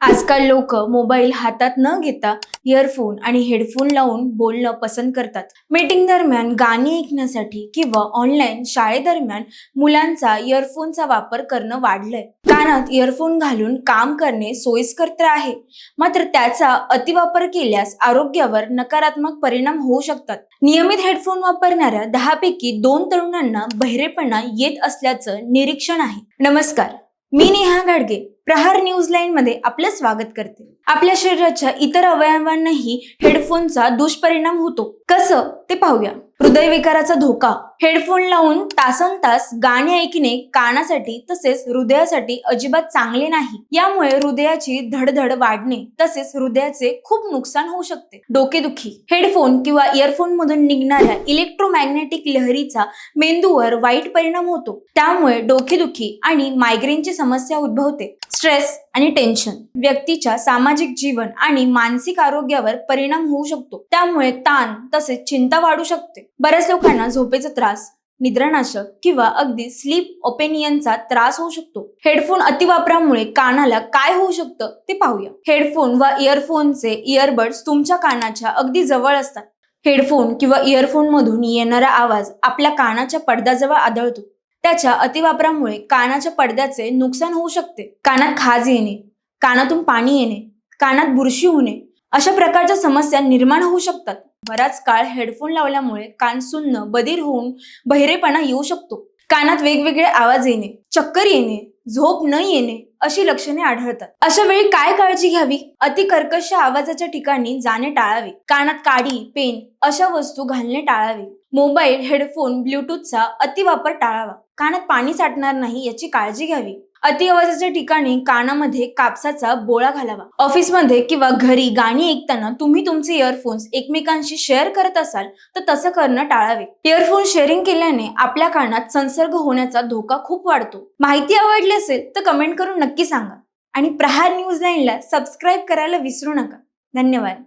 आजकाल लोक मोबाईल हातात न घेता इयरफोन आणि हेडफोन लावून बोलणं पसंत करतात. मीटिंग दरम्यान गाणी ऐकण्यासाठी किंवा ऑनलाईन शाळेदरम्यान मुलांचा इयरफोनचा वापर करणं वाढलंय. कानात इयरफोन घालून काम करणे सोयीस्कर तर आहे. मात्र त्याचा अतिवापर केल्यास आरोग्यावर नकारात्मक परिणाम होऊ शकतात. नियमित हेडफोन वापरणाऱ्या दहापैकी दोन तरुणांना बहिरेपणा येत असल्याचं निरीक्षण आहे. नमस्कार मी नेहा गाडगे. प्रहार न्यूज लाईन मध्ये आपलं स्वागत करते. आपल्या शरीराच्या इतर अवयवांनाही हेडफोनचा दुष्परिणाम होतो. कसं ते पाहूया. हृदयविकाराचा धोका. हेडफोन लावून तासन तास गाणी ऐकणे कानासाठी तसेच हृदयासाठी अजिबात चांगले नाही. यामुळे हृदयाची धडधड वाढणे तसेच हृदयाचे खूप नुकसान होऊ शकते. डोकेदुखी. हेडफोन किंवा इयरफोन मधून निघणाऱ्या इलेक्ट्रोमॅग्नेटिक लहरीचा मेंदूवर वाईट परिणाम होतो. त्यामुळे डोकेदुखी आणि मायग्रेनची समस्या उद्भवते. स्ट्रेस आणि टेन्शन. व्यक्तीच्या सामाजिक जीवन आणि मानसिक आरोग्यावर परिणाम होऊ शकतो. त्यामुळे ताण तसेच चिंता वाढू शकते. बऱ्याच लोकांना झोपेचा त्रास निद्रानाशक किंवा अगदी स्लीप ओपेनियनचा त्रास होऊ शकतो. हेडफोन अतिवापरामुळे कानाला काय होऊ शकतं ते पाहूया. हेडफोन व इयरफोनचे इयरबड्स तुमच्या कानाच्या अगदी जवळ असतात. हेडफोन किंवा इयरफोन मधून येणारा आवाज आपल्या कानाच्या पडद्याजवळ आढळतो त्याच्या अतिवापरामुळे कानाच्या पडद्याचे नुकसान होऊ शकते. कानात खाज येणे कानातून पाणी येणे कानात बुरशी होणे अशा प्रकारच्या समस्या निर्माण होऊ शकतात. बराच काळ हेडफोन लावल्यामुळे कान सुन्न बधीर होऊन बहिरेपणा येऊ शकतो. कानात वेगवेगळे आवाज येणे चक्कर येणे झोप न येणे अशी लक्षणे आढळतात. अशा वेळी काय काळजी घ्यावी? अति कर्कश आवाजाच्या ठिकाणी जाणे टाळावे. कानात काडी पेन अशा वस्तू घालणे टाळावे. मोबाईल हेडफोन ब्लूटूथचा अतिवापर टाळावा. कानात पाणी साठणार नाही याची काळजी घ्यावी. अति आवाजाच्या ठिकाणी कानामध्ये कापसाचा बोळा घालावा. ऑफिसमध्ये किंवा घरी गाणी ऐकताना तुम्ही तुमचे इयरफोन्स एकमेकांशी शेअर करत असाल तर तसं करणं टाळावे. इयरफोन शेअरिंग केल्याने आपल्या कानात संसर्ग होण्याचा धोका खूप वाढतो. माहिती आवडली असेल तर कमेंट करून नक्की सांगा. आणि प्रहार न्यूज लाईनला सबस्क्राईब करायला विसरू नका. धन्यवाद.